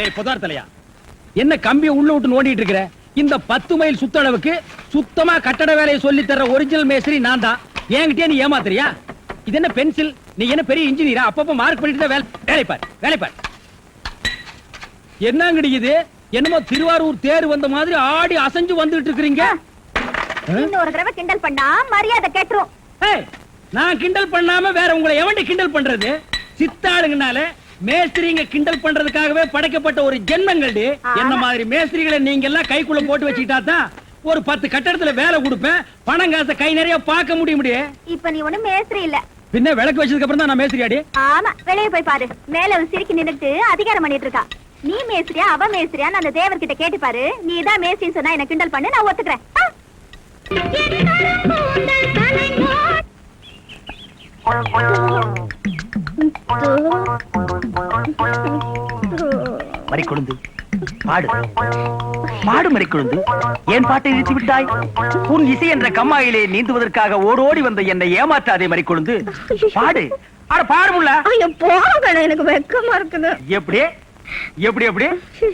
டேய் புதார் தலையா? என்ன கம்பியை உள்ள விட்டு நோண்டிட்டு இருக்கிற? இந்த பத்து மைல் சுத்தளவுக்கு சுத்தமா கட்டட வேலையை சொல்லி தர்ற ஒரிஜினல் மேஸ்திரி நான் தான் என்கிட்டயே நீ ஏமாத்துறியா? இது என்ன பென்சில் நீ என்ன பெரிய இன்ஜினியரா அப்பப்ப மார்க் பண்ணிட்டு தான் வேலை வேலை பார் வேலை பார். என்னங்கடி இது? என்னமோ திருவாரூர் தேர் வந்த மாதிரி ஆடி அசைஞ்சு வந்துட்டு இருக்கிறீங்க. இன்னொரு தடவை கிண்டல் பண்ணா மரியாதை கேட்டுரும். நான் கிண்டல் பண்ணாம வேற உங்களை எவன்டி கிண்டல் பண்றது? சித்தாளுங்கனால மேஸ்திரிங்க கிண்டல் பண்றதுக்காகவே படைக்கப்பட்ட ஒரு ஜென்மங்கள்டி. ஆமா. என்ன மாதிரி மேஸ்திரிகளை நீங்க எல்லாம் கைக்குள்ள போட்டு வச்சுக்கிட்டா தான் ஒரு பத்து கட்டடத்துல வேலை கொடுப்பேன். பணம் காசை கை நிறைய பார்க்க முடிய முடியும் இப்ப நீ ஒண்ணும் மேஸ்திரி இல்ல. பின்ன விளக்கு வச்சதுக்கு அப்புறம் தான் நான் மேஸ்திரி அடி ஆமா வெளியே போய் பாரு. மேல சிரிக்கி நின்னுட்டு அதிகாரம் பண்ணிட்டு இருக்கா. நீ மேஸ்திரியா அவ மேஸ்திரியா அந்த தேவர்கிட்ட கேட்டு பாரு. நீ தான் மேஸ்திரின்னு சொன்னா என்ன கிண்டல் பண்ணு நான் ஒத்துக்கிறேன்? மறிக்கொழுந்து. பாடு. பாடு மறிக்கொழுந்து. ஏன் பாட்டை இழுத்து விட்டாய்? உன் இசை என்ற கம்மாயிலே நீந்துவதற்காக ஓடோடி வந்த என்னை ஏமாற்றாதே மறிக்கொழுந்து. பாடு. அட பாடு முல்ல. ஐயோ போகல எனக்கு வெக்கமா இருக்குது. எப்படி? எப்படி எப்படி?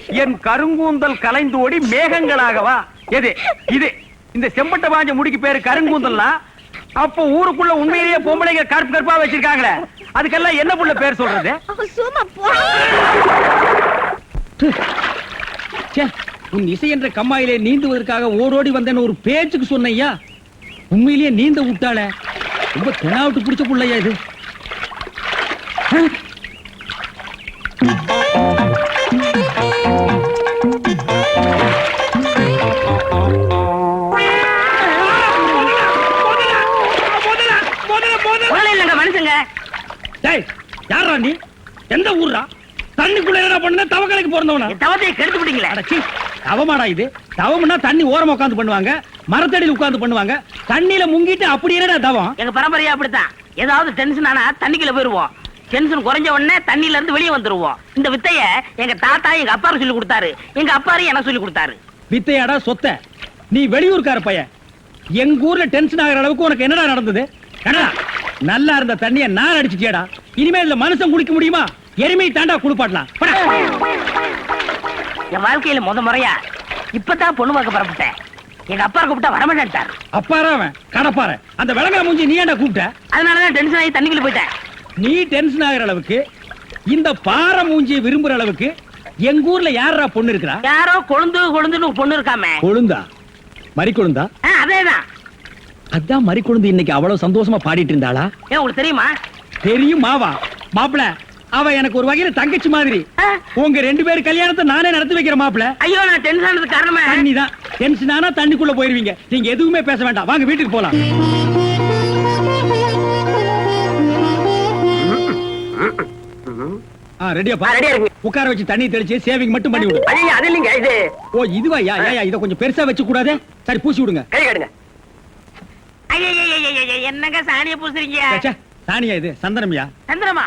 என் கருங்கூந்தல் கலைந்து ஓடி மேகங்களாகவா எது? இது? இந்த செம்பட்ட பாஞ்ச முடிக்கு பேரு கருங்கூந்தல்னா அப்போ ஊருக்குள்ள உண்மையிலேயே பொம்பளைங்க கருப்பு கருப்பா வச்சிருக்காங்களே. அதுக்கெல்லாம் என்ன புள்ள பேர் சொல்றது? சும்மா போ. ச்சே, உன் இசை என்ற கம்மாயிலே நீந்துவதற்காக ஓடோடி வந்தேன்னு ஒரு பேச்சுக்கு சொன்னையா உண்மையிலேயே நீந்த விட்டாள. ரொம்ப தெனாவிட்டு பிடிச்ச புள்ளையா இது. ஊர்ரா தண்ணிக்குள்ள என்ன பண்ண தவக்கலைக்கு பிறந்தவனா? தவத்தை கெடுத்து விட்டீங்களே. அடச்சி தவமாடா இது. தவம்னா தண்ணி ஓரமா உட்கார்ந்து பண்ணுவாங்க மரத்தடியில் உட்கார்ந்து பண்ணுவாங்க. தண்ணியில முங்கிட்டு அப்படி என்னடா தவம். எங்க பரம்பரையா அப்படித்தான். ஏதாவது டென்ஷன் ஆனா தண்ணிக்குள்ள போயிருவோம். டென்ஷன் குறைஞ்ச உடனே தண்ணியில இருந்து வெளியே வந்துருவோம். இந்த வித்தைய எங்க தாத்தா எங்க அப்பாரு சொல்லி கொடுத்தாரு. எங்க அப்பாரு எனக்கு சொல்லி கொடுத்தாரு? வித்தையாடா சொத்த. நீ வெளியூர்கார பையன். எங்க ஊர்ல டென்ஷன் ஆகிற அளவுக்கு உனக்கு என்னடா நடந்தது? நல்லா இருந்த தண்ணிய நான் அடிச்சிட்டியாடா. இனிமே இதுல மனுஷன் குளிக்க முடியுமா? எருமை தாண்டா குளிப்பாட்டலாம். போடா. என் வாழ்க்கையில முத முறையா இப்பதான் பொண்ணு பார்க்க புறப்பட்டேன். எங்க அப்பா கூப்பிட்டா வரமாட்டேன்ட்டார் அப்பாரா அவன்? கடப்பார அந்த விளங்கா மூஞ்சி நீ ஏன்டா கூப்பிட்ட? அதனாலதான் டென்ஷன் ஆகி தண்ணிக்குள்ள போயிட்டேன். நீ டென்ஷன் ஆகிற அளவுக்கு இந்த பாறை மூஞ்சியை விரும்புற அளவுக்கு எங்க ஊர்ல யாரா பொண்ணு இருக்கிறா? யாரோ கொழுந்து கொழுந்துன்னு பொண்ணு இருக்காமே. கொழுந்தா? மறி கொழுந்தா? ஆ, அதேதான். அதான் மறி கொழுந்து இன்னைக்கு அவ்வளவு சந்தோஷமா பாடிட்டு இருந்தாளா? ஏன் உங்களுக்கு தெரியுமா? தெரியும் மாவா. மாப்பிள அவ எனக்கு ஒரு வகையில தங்கச்சி மாதிரி. உங்க ரெண்டு பேர் கல்யாணத்தை நானே நடத்தி வைக்கிற மாப்பிள. ஐயோ நான் டென்ஷன் ஆனதுக்கு காரணமே. தண்ணி தான் டென்ஷன் ஆனா தண்ணிக்குள்ள போயிருவீங்க. நீங்க எதுவுமே பேச வேண்டாம். வாங்க வீட்டுக்கு போலாம். ரெடியா. உட்கார வச்சு தண்ணி தெளிச்சு சேவிங் மட்டும் பண்ணி விடு. ஐயா அது இல்லைங்க இது. ஓ இதுவா? யா யா, யா இத கொஞ்சம் பெருசா வச்சு கூடாதே சரி பூசி விடுங்க. கை காடுங்க. ஐயா என்னங்க சாணிய பூசுறீங்க சாணியா இது சந்தனம்யா சந்திரமா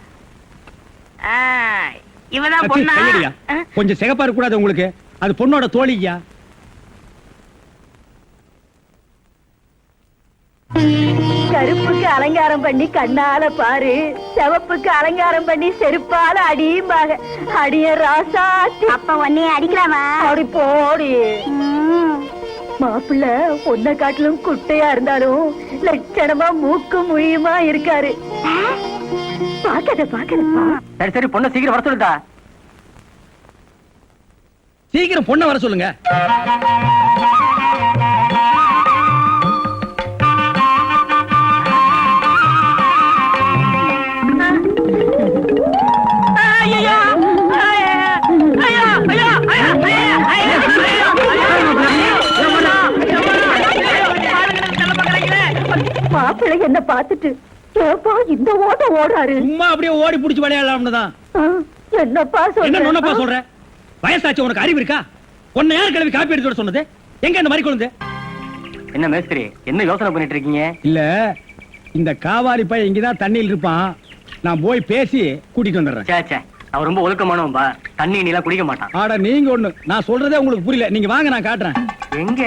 இவதான் பொண்ணா? கொஞ்சம் சிகப்பா இருக்க கூடாது உங்களுக்கு. அது பொண்ணோட தோழியா கருப்புக்கு அலங்காரம் பண்ணி கண்ணால பாரு. சிவப்புக்கு அலங்காரம் பண்ணி செருப்பால அடியும்பாக அடிய ராசாத்தி அப்ப உன்னைய அடிக்கலாமா? அப்படி போடி. மாப்பிள்ள பொண்ண காட்டிலும் குட்டையா இருந்தாலும் லட்சணமா மூக்கு முழியுமா இருக்காரு. பாக்காத பாக்காதப்பா சரி சரி பொண்ணை சீக்கிரம் வர சொல்லுடா சீக்கிரம் பொண்ணை வர சொல்லுங்க மாப்பிள்ளை என்ன பார்த்துட்டு ஓடுறாரு சும்மா அப்படியே ஓடி புடிச்சு விளையாடலாம்னு தான் என்னப்பா என்ன நொன்னப்பா சொல்ற சொல்ற? வயசாச்சு உனக்கு அறிவு இருக்கா? உன்னை யார் கிளம்பி காப்பி எடுத்து வர சொன்னது? எங்க இந்த மாதிரி குழந்தை? என்ன மேஸ்திரி என்ன யோசனை பண்ணிட்டு இருக்கீங்க? இல்ல இந்த காவாலி பையன் இங்கதான் தண்ணியில் இருப்பான். நான் போய் பேசி கூட்டிட்டு வந்துடுறேன். சே சே அவன் ரொம்ப ஒழுக்கமானவன்பா தண்ணி நீலாம் குடிக்க மாட்டான். ஆட நீங்க ஒண்ணு நான் சொல்றதே உங்களுக்கு புரியல. நீங்க வாங்க நான் காட்டுறேன். எங்க?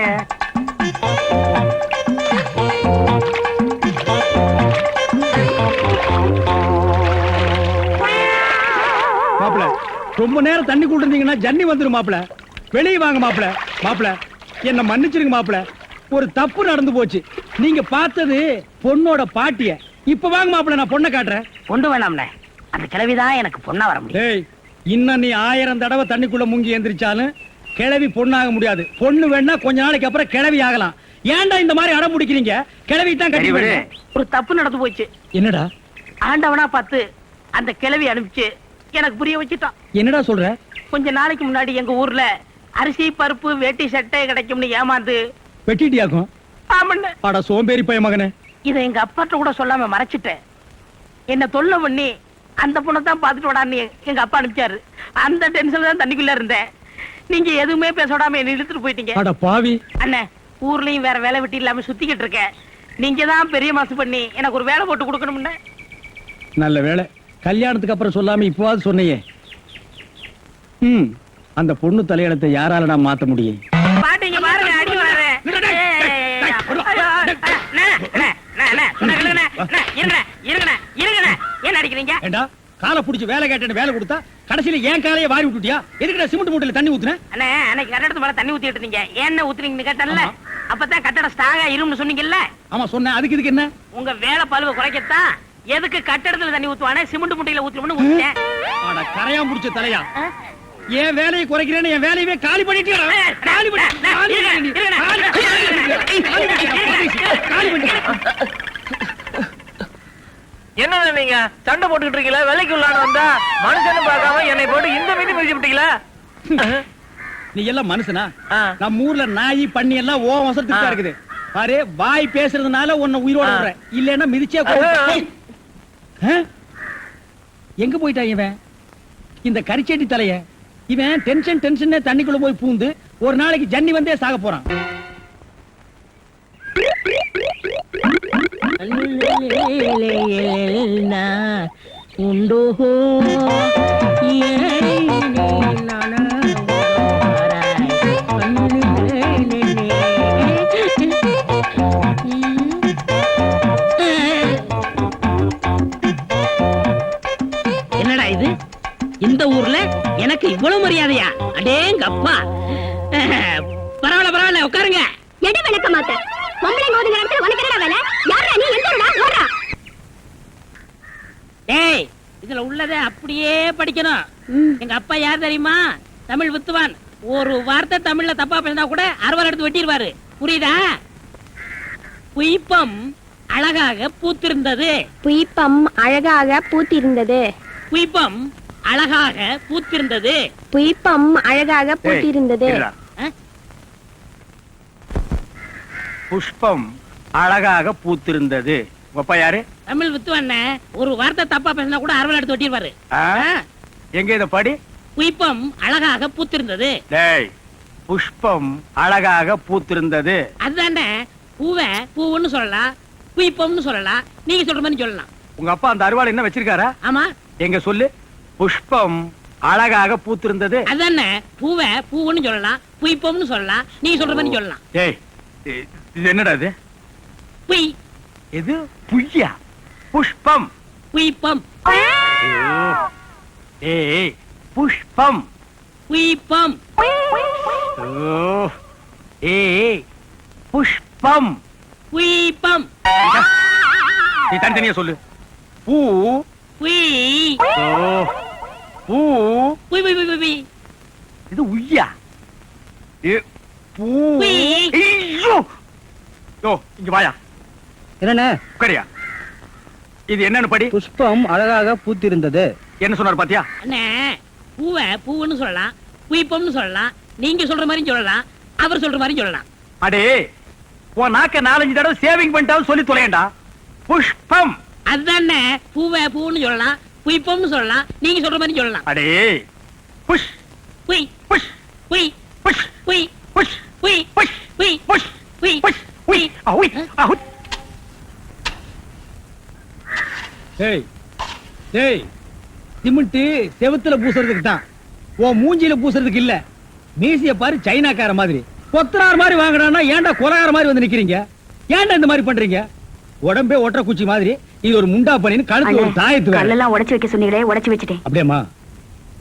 ரொம்ப நேரம் தண்ணி கூட இருந்தீங்கன்னா ஜன்னி வந்துரும் மாப்பிள. வெளியே வாங்க மாப்பிள. மாப்பிள என்ன மன்னிச்சிருங்க மாப்பிள. ஒரு தப்பு நடந்து போச்சு. நீங்க பார்த்தது பொண்ணோட பாட்டிய. இப்ப வாங்க மாப்பிள நான் பொண்ணை காட்டுறேன். கொண்டு வேணாம்னே. அந்த கிழவிதான் எனக்கு பொண்ணா வர முடியும். டேய் இன்னும் நீ ஆயிரம் தடவை தண்ணிக்குள்ள முங்கி எந்திரிச்சாலும் கிழவி பொண்ணாக முடியாது. பொண்ணு வேணா கொஞ்ச நாளைக்கு அப்புறம் கிழவி ஆகலாம். ஏன்டா இந்த மாதிரி அடம் பிடிக்கிறீங்க? கிழவி தான் கட்டி. ஒரு தப்பு நடந்து போச்சு. என்னடா? ஆண்டவனா பார்த்து அந்த கிழவி அனுப்பிச்சு எனக்கு புரிய வச்சுட்டான். என்னடா சொல்ற? கொஞ்ச நாளைக்கு முன்னாடி எங்க ஊர்ல அரிசி பருப்பு வேட்டி சட்டை கிடைக்கும்னு ஏமாந்து. வெட்டிட்டியாக்கும்? ஆமண்ண. அட சோம்பேறி பைய மகனே. இதை எங்க அப்பாட்ட கூட சொல்லாம மறைச்சிட்டேன். என்ன தொல்லை பண்ணி அந்த பொண்ணை தான் பார்த்துட்டு விடான்னு எங்க அப்பா அனுப்பிச்சாரு அந்த டென்ஷன்ல தான் தண்ணிக்குள்ள இருந்தேன். நீங்க எதுவுமே பேச விடாம என்ன இழுத்துட்டு போயிட்டீங்க. அட பாவி. அண்ணே ஊர்லயும் வேற வேலை வெட்டி இல்லாம சுத்திக்கிட்டு இருக்கேன். நீங்க தான் பெரிய மாசு பண்ணி எனக்கு ஒரு வேலை போட்டு கொடுக்கணும்னு. நல்ல வேளை கல்யாணத்துக்கு அப்புறம் சொல்லாம இப்பவாது சொன்னையே ம் அந்த பொண்ணு தலையெழுத்தை யாரால நான் மாத்த முடியும் பாட்டீங்க பாருங்க அடி வரேன் என்ன அடிக்கிறீங்க ஏண்டா காலை புடிச்சு வேலை கேட்டேன்னு வேலை கொடுத்தா கடைசியில ஏன் காலையை வாரி விட்டுட்டியா எதுக்குடா சிமெண்ட் மூட்டையில தண்ணி ஊத்துன அண்ணே அன்னைக்கு கட்டடத்து மேல தண்ணி ஊத்திட்டு இருந்தீங்க என்ன ஊத்துறீங்கன்னு கேட்டேன்ல ஆமா. அப்பதான் கட்டடம் ஸ்ட்ராங்கா இரும்னு சொன்னீங்கல்ல ஆமா சொன்னேன் அதுக்கு இதுக்கு என்ன உங்க வேலை பழுவ குறைக்கத்தான் எதுக்கு கட்டடத்துல தண்ணி ஊத்துவானே? சிமெண்ட் முட்டையில ஊத்துறோம்னு ஊத்திட்டேன் அட கரையான் புடிச்ச தலையா? என் வேலையை குறைக்கிறேன்னு என் வேலையவே காலி பண்ணிட்டியா காலி பண்ணி காலி பண்ணி காலி காலி பண்ணி என்ன நீங்க? சண்டை போட்டுக்கிட்டு இருக்கீங்களா? வேலைக்கு உள்ளான வந்தா மனுஷன்னு பார்க்காம என்னை போட்டு இந்த மீதி மிதிச்சு விட்டீங்களா? நீ எல்லாம் மனுஷனா. நம்ம ஊர்ல நாய் பண்ணி எல்லாம் ஓ வசத்துக்கு. இருக்குது. பாரு வாய் பேசுறதுனால உன்னை உயிரோட இல்லைன்னா மிதிச்சே? எங்க போயிட்டான் இவன்? இந்த கரிச்செடி தலைய இவன் டென்ஷன் டென்ஷன் தண்ணிக்குள்ள போய் பூந்து ஒரு நாளைக்கு ஜன்னி வந்தே சாக போறான். இவ்வளவு மரியாதையா? அடேங்க அப்பா பரவாயில்ல பரவாயில்ல உட்காருங்க. எடு விளக்க மாட்டேன் பொம்பளை ஓதுங்கிற இடத்துல உனக்கு என்னடா வேலை? யாரா நீ? எந்த ஊருடா? ஓடுறா டேய் இதுல உள்ளதை அப்படியே படிக்கணும். எங்க அப்பா யார் தெரியுமா? தமிழ் வித்துவான். ஒரு வார்த்தை தமிழ்ல தப்பா பேசினா கூட அறுவர் எடுத்து வெட்டிடுவாரு. புரியுதா? புய்பம் அழகாக பூத்திருந்தது. புய்பம் அழகாக பூத்திருந்தது. புய்பம் அழகாக பூத்திருந்தது. புய்பம் அழகாக பூத்திருந்தது? புஷ்பம் அழகாக பூத்திருந்தது. உங்க அப்பா யாரு? தமிழ் வித்துவான் ஒரு வார்த்தை தப்பா பேசினா கூட அறுவர் எடுத்து வெட்டிடுவாரு ஆ? எங்க இத படி? புய்பம் அழகாக பூத்திருந்தது. டேய் புஷ்பம் அழகாக பூத்திருந்தது. அதுதானே பூவை பூவுன்னு சொல்லலாம் புய்பம்னு சொல்லலாம் நீங்க சொல்ற மாதிரி சொல்லலாம். உங்க அப்பா அந்த அருவாள் என்ன வச்சிருக்காரா? ஆமா. எங்க சொல்லு? புஷ்பம் அழகாக பூத்திருந்தது. அதானே பூவை பூவுன்னு சொல்லலாம் புய்பம்னு சொல்லலாம் நீங்க சொல்ற மாதிரி சொல்லலாம். இது என்னடா இது? புய் இது புய்யா புஷ்பம். புய்பம். ஏய் புஷ்பம். புய்பம். ஏய் புஷ்பம். புய்பம் நீ தனித்தனியா சொல்லு. பூ. புய் ஓ. பூ புய் புய் இது உய்யா. ஏ, பூ உய். ஐயோ. யோ இங்க வாயா. என்னண்ணே? உட்காரியா. இது என்னன்னு படி. புஷ்பம் அழகாக பூத்திருந்தது. என்ன சொன்னார் பாத்தியா? அண்ணே பூவை பூவுன்னு சொல்லலாம். புய்பம்னு சொல்லலாம். நீங்க சொல்ற மாதிரி சொல்லலாம். அவர் சொல்ற மாதிரி சொல்லலாம். அடே உன் நாக்க நாலஞ்சு தடவை சேவிங் பண்ணிட்டாவது சொல்லி தொலையண்டா. புஷ்பம். அதுதானே பூவை பூவுன்னு சொல்லலாம். புய்பம்னு சொல்லலாம். நீங்க சொல்ற மாதிரி சொல்லலாம். அடே புஷ். உய் புஷ். உய் புஷ். உய் புஷ். உய் புஷ். உய் புஷ். உய் புஷ். உய். அவுய். அவுய். ஏய் ஏய் சிமெண்ட் செவுத்துல பூசுறதுக்கு தான். உன் மூஞ்சில பூசுறதுக்கு இல்ல. மீசிய பாரு சைனாக்கார மாதிரி. கொத்தனார் மாதிரி வாங்குறான்னா ஏன்டா கொலகார மாதிரி வந்து நிக்கிறீங்க? ஏன்டா இந்த மாதிரி பண்றீங்க? உடம்பே ஒற்ற குச்சி மாதிரி. இது ஒரு முண்டா பண்ணின்னு கழுத்து ஒரு தாயத்து வேற. கல்லெல்லாம் உடைச்சு வைக்க சொன்னீங்களே உடைச்சு வச்சுட்டேன். அப்படியேம்மா.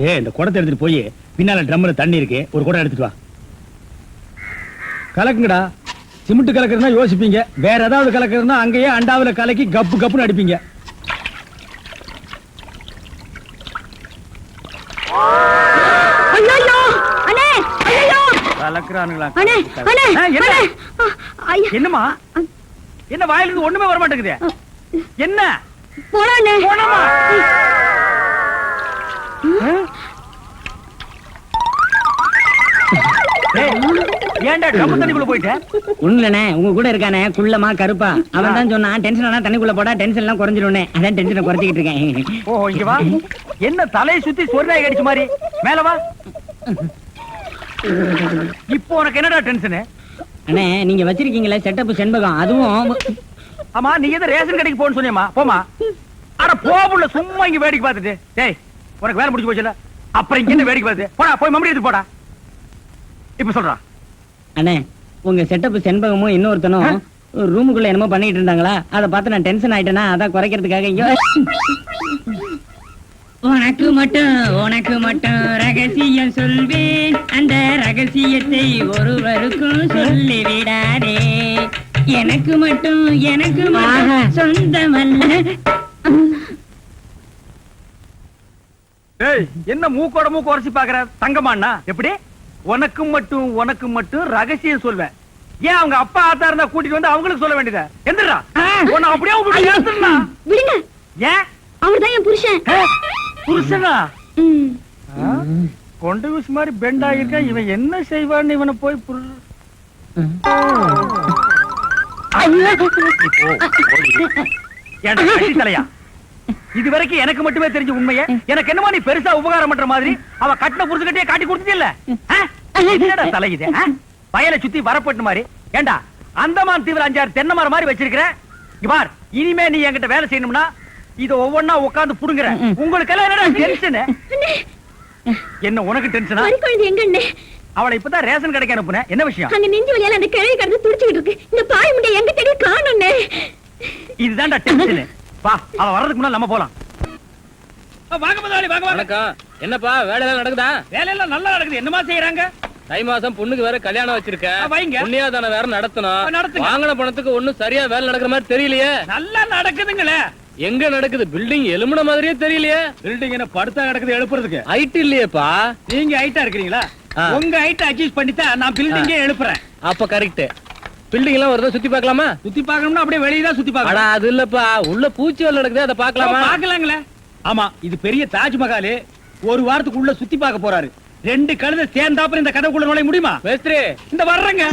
ஏ இந்த குடத்தை எடுத்துட்டு போய் பின்னால ட்ரம்ல தண்ணி இருக்கு ஒரு குடம் எடுத்துட்டு வா. கலக்குங்கடா. சிமெண்ட் கலக்குறதுனா யோசிப்பீங்க. வேற ஏதாவது கலக்குறதுனா அங்கேயே அண்டாவுல கலக்கி கப்பு கப்புன்னு அடிப்பீங்க. ஆ, என்ன? அண்ணே ஆ, ஐயா. என்னம்மா? என்ன வாயில இருந்து ஒண்ணுமே வர மாட்டேங்குது என்ன? போனமா ஏன்டா டம்மு தண்ணிக்குள்ள போயிட்ட? ஒண்ணுலண்ணே உங்க கூட இருக்கானே குள்ளமா கருப்பா. அவன் தான் சொன்னான் டென்ஷன் ஆனா தண்ணிக்குள்ள போடா டென்ஷன் எல்லாம் அதான் டென்ஷனை குறைச்சிக்கிட்டு இருக்கேன். ஓ இங்க வா. என்ன தலையை சுத்தி சொர்ணாய் கடிச்ச மாதிரி? மேல வா. இப்போ உனக்கு என்னடா டென்ஷனு அண்ணே நீங்க வச்சிருக்கீங்களே செட்டப் செண்பகம் அதுவும் ஆமா நீ எதை ரேஷன் கடைக்கு போன்னு சொன்னியம்மா? போமா அட போபுள்ள சும்மா இங்க வேடிக்கை பார்த்துட்டு. டேய் உனக்கு வேலை முடிஞ்சு போச்சுல? அப்புறம் இங்க என்ன வேடிக்கை பார்த்து போடா போய் மம்படி எடுத்து போடா. இப்ப சொல்றா. அண்ணே உங்க செட்டப் செண்பகமும் இன்னொருத்தனும் ரூமுக்குள்ள என்னமோ பண்ணிட்டு இருந்தாங்களா? அதை பார்த்து நான் டென்ஷன் ஆயிட்டேனா? அதான் குறைக்கிறதுக்காக இங்க உனக்கு மட்டும் உனக்கு மட்டும் ரகசியம் சொல்வேன். அந்த ரகசியத்தை ஒருவருக்கும் சொல்லி விடாதே எனக்கு மட்டும் எனக்கு மட்டும் சொந்தமல்ல. என்ன மூக்கோட மூக்கு உரைச்சு பாக்குற தங்கமாண்ணா எப்படி? உனக்கு மட்டும் உனக்கு மட்டும் ரகசியம் சொல்வேன். ஏன் அவங்க அப்பா ஆத்தா இருந்தா கூட்டிட்டு வந்து அவங்களுக்கு சொல்ல வேண்டியதா? எந்திரா உன்னை அப்படியே விடுங்க. ஏன்? அவர்தான் என் புருஷன்? புருஷனா? கொண்டு வீசு மாதிரி பெண்ட் ஆகிருக்கான் இவன் என்ன செய்வான்னு இவனை போய் கட்டி தலையா இது வரைக்கும் எனக்கு மட்டுமே தெரிஞ்ச உண்மையை எனக்கு என்னமோ நீ பெருசா உபகாரம் பண்ற மாதிரி அவ கட்டின புருஷகிட்டே காட்டி கொடுத்தது என்னடா தலை இது ஆ? வயலை சுத்தி வரப்பட்டு மாதிரி. ஏண்டா அந்தமான் தீவிர அஞ்சாறு தென்னை மரம் மாதிரி வச்சிருக்கிற? பார் இனிமே நீ என்கிட்ட வேலை செய்யணும்னா இத ஒவ்வொன்னா உட்கார்ந்து புடுங்குற. உங்களுக்கு எல்லாம் என்னடா டென்ஷன் என்ன உனக்கு டென்ஷனா எங்க அண்ணே? அவளை இப்பதான் ரேஷன் கடைக்கு அனுப்புனேன் என்ன விஷயம்? அங்க நெஞ்சு வழியால அந்த கிழவி கடந்து துடிச்சுக்கிட்டு இருக்கு. இந்த பாய் முண்டை எங்க தேடி காணும்னே. இதுதான்டா டென்ஷன் வா அவ வர்றதுக்கு முன்னாடி நம்ம போலாம். வாங்க முதலாளி வாங்க வாங்க. என்னப்பா வேலையெல்லாம் நடக்குதா? வேலையெல்லாம் நல்லா நடக்குது. என்னமா செய்யறாங்க தை மாசம் பொண்ணுக்கு வேற கல்யாணம் வச்சிருக்கேன். புண்ணியாதான வேற நடத்தணும். வாங்கின பணத்துக்கு ஒண்ணும் சரியா வேலை நடக்கிற மாதிரி தெரியலையே. நல்லா நடக்குதுங்களே. எங்க நடக்குது? பில்டிங் எலும்புன மாதிரியே தெரியலையே. பில்டிங் என்ன படுத்தா கிடக்குது எழுப்புறதுக்கு? ஹைட் இல்லையேப்பா. நீங்க ஹைட்டா இருக்கிறீங்களா. உங்க ஹைட் அட்ஜஸ்ட் பண்ணித்தான் நான் பில்டிங்கே எழுப்புறேன். அப்ப கரெக்ட் பில்டிங் எல்லாம் வருதா சுத்தி பார்க்கலாமா? சுத்தி பார்க்கணும்னா அப்படியே வெளியே தான் சுத்தி அடா பார்க்கணும் அது இல்லப்பா. உள்ள பூச்சி வேலை நடக்குது அதை பார்க்கலாமா? பார்க்கலாங்களே. ஆமா இது பெரிய தாஜ்மஹால். ஒரு வாரத்துக்கு உள்ள சுத்தி பார்க்க போறாரு. ரெண்டு கழுதை சேர்ந்தாப்புல இந்த கதைக்குள்ள நுழைய முடியுமா? மேஸ்திரி. இந்த வர்றேங்க.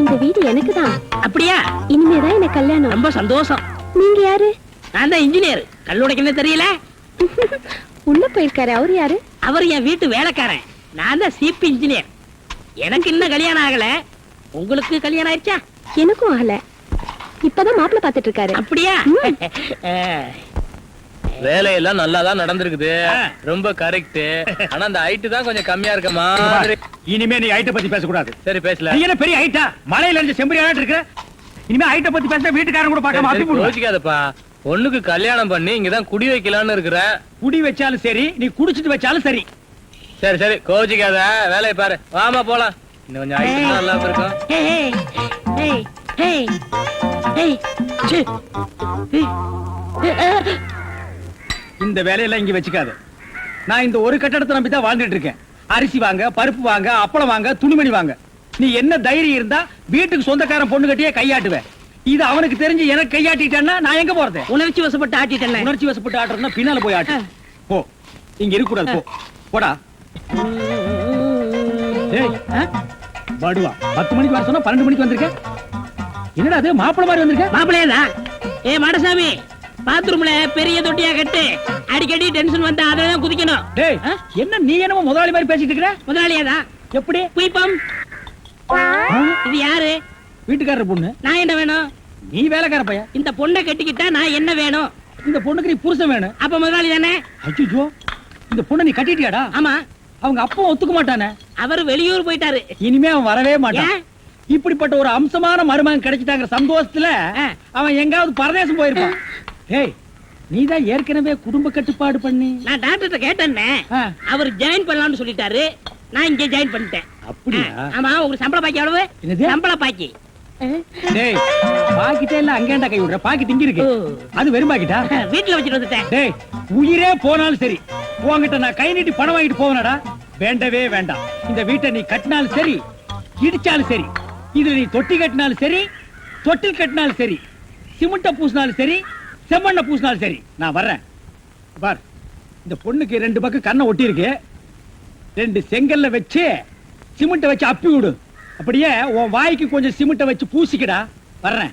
இந்த வீடு எனக்கு தான் அப்படியா? இனிமேதான் எனக்கு கல்யாணம். ரொம்ப சந்தோஷம். நீங்க யாரு? நான் தான் இன்ஜினியர் கல்லுடைக்கணும் தெரியல. உள்ள போயிருக்காரு. அவரு யாரு? அவர் என் வீட்டு வேலைக்காரன். நான் தான் சிபி இன்ஜினியர் எனக்கு இன்னும் கல்யாணம் ஆகல. உங்களுக்கு கல்யாணம் ஆயிடுச்சா? எனக்கும் ஆகல. இப்பதான் மாப்பிள்ள பாத்துட்டு இருக்காரு அப்படியா வேலையெல்லாம் நல்லா தான் நடந்திருக்குது. ரொம்ப கரெக்ட் ஆனா அந்த ஹைட் தான் கொஞ்சம் கம்மியா இருக்க மாதிரி இனிமே நீ ஹைட்ட பத்தி பேசக்கூடாது. சரி பேசல. நீ என்ன பெரிய ஹைட்டா மலையில இருந்து செம்பரி ஆட்டு இருக்க? இனிமே ஹைட்ட பத்தி பேசினா வீட்டுக்காரன் கூட பார்க்காம அப்பி போடுவேன் யோசிக்காதப்பா. பொண்ணுக்கு கல்யாணம் பண்ணி இங்கதான் குடி வைக்கலாம்னு இருக்கிறேன் குடி வச்சாலும் சரி நீ குடிச்சிட்டு வச்சாலும் சரி. சரி சரி கோச்சிக்காத வேலையை பாரு. வாமா போலாம். இன்னும் கொஞ்சம் நல்லா இருக்கும். இந்த வேலையெல்லாம் இங்க வச்சுக்காத. நான் இந்த ஒரு கட்டடத்தை நம்பி தான் வாழ்ந்துட்டு இருக்கேன். அரிசி வாங்க பருப்பு வாங்க அப்பளம் வாங்க துணிமணி வாங்க. நீ என்ன தைரியம் இருந்தா வீட்டுக்கு சொந்தக்காரன் பொண்ணு கட்டியே கையாட்டுவேன். இது அவனுக்கு தெரிஞ்சு எனக்கு கையாட்டிட்டான்னா நான் எங்க போறது? உணர்ச்சி வசப்பட்டு ஆட்டிட்டேன் உணர்ச்சி வசப்பட்டு ஆட்டுறதுன்னா பின்னால போய் ஆட்டு. போ. இங்க இருக்க கூடாது போ. போடா? படுவா பத்து மணிக்கு வர சொன்னா பன்னெண்டு மணிக்கு வந்திருக்க? என்னடா அது? மாப்பிள மாதிரி வந்திருக்க? மாப்பிள்ளையதான் ஏ மாடசாமி பாத்ரூம்ல பெரிய தொட்டியா கட்டு. அடிக்கடி டென்ஷன் வந்தா அதுலதான் குதிக்கணும். டேய் ஆ? என்ன நீ என்னமோ முதலாளி மாதிரி பேசிட்டு இருக்கிற? முதலாளியாதான் எப்படி? குயிப்பம்? இது யாரு? வீட்டுக்காரர் பொண்ணு. நான் என்ன வேணும்? நீ வேலைக்கார பையன். இந்த பொண்ணை கட்டிக்கிட்டா நான் என்ன வேணும்? இந்த பொண்ணுக்கு நீ புருஷன் வேணும். அப்ப முதலாளி தானே? அச்சோ இந்த பொண்ணை நீ கட்டிட்டியாடா? ஆமா. அவங்க அப்பா ஒத்துக்க மாட்டானே. அவர் வெளியூர் போயிட்டாரு. இனிமே அவன் வரவே மாட்டான்? இப்படிப்பட்ட ஒரு அம்சமான மருமகன் கிடைச்சிட்டாங்க சந்தோஷத்துல. அவன் எங்காவது பரதேசம் போயிருப்பான். டேய் நீதான் ஏற்கனவே குடும்ப கட்டுப்பாடு பண்ணி. நான் டாக்டர்கிட்ட கேட்டேன்னே. அவர் ஜாயின் பண்ணலாம்னு சொல்லிட்டாரு. நான் இங்க ஜாயின் பண்ணிட்டேன். அப்படியா? ஆமா உங்களுக்கு சம்பள பாக்கி எவ்வளவு? சம்பள பாக்கி. டேய் பாக்கிட்டே இல்ல அங்கேண்டா கை விடுற? பாக்கெட் இங்க இருக்கு. அது வெறும் பாக்கிட்டா? வீட்டுல வச்சுட்டு வந்துட்டேன். டேய் உயிரே போனாலும் சரி. உன்கிட்ட நான் கை நீட்டி பணம் வாங்கிட்டு போவனடா. வேண்டவே வேண்டாம். இந்த வீட்டை நீ கட்டினாலும் சரி இடிச்சாலும் சரி இதுல நீ தொட்டி கட்டினாலும் சரி தொட்டில் கட்டினாலும் சரி சிமெண்ட பூசினாலும் சரி செம்மண்ண பூசினாலும் சரி நான் வர்றேன். பார் இந்த பொண்ணுக்கு ரெண்டு பக்கம் கண்ணை ஒட்டி இருக்கு ரெண்டு செங்கல்ல வச்சு சிமெண்ட வச்சு அப்பி விடு அப்படியே உன் வாய்க்கு கொஞ்சம் சிமெண்ட்டை வச்சு பூசிக்கடா. வர்றேன்.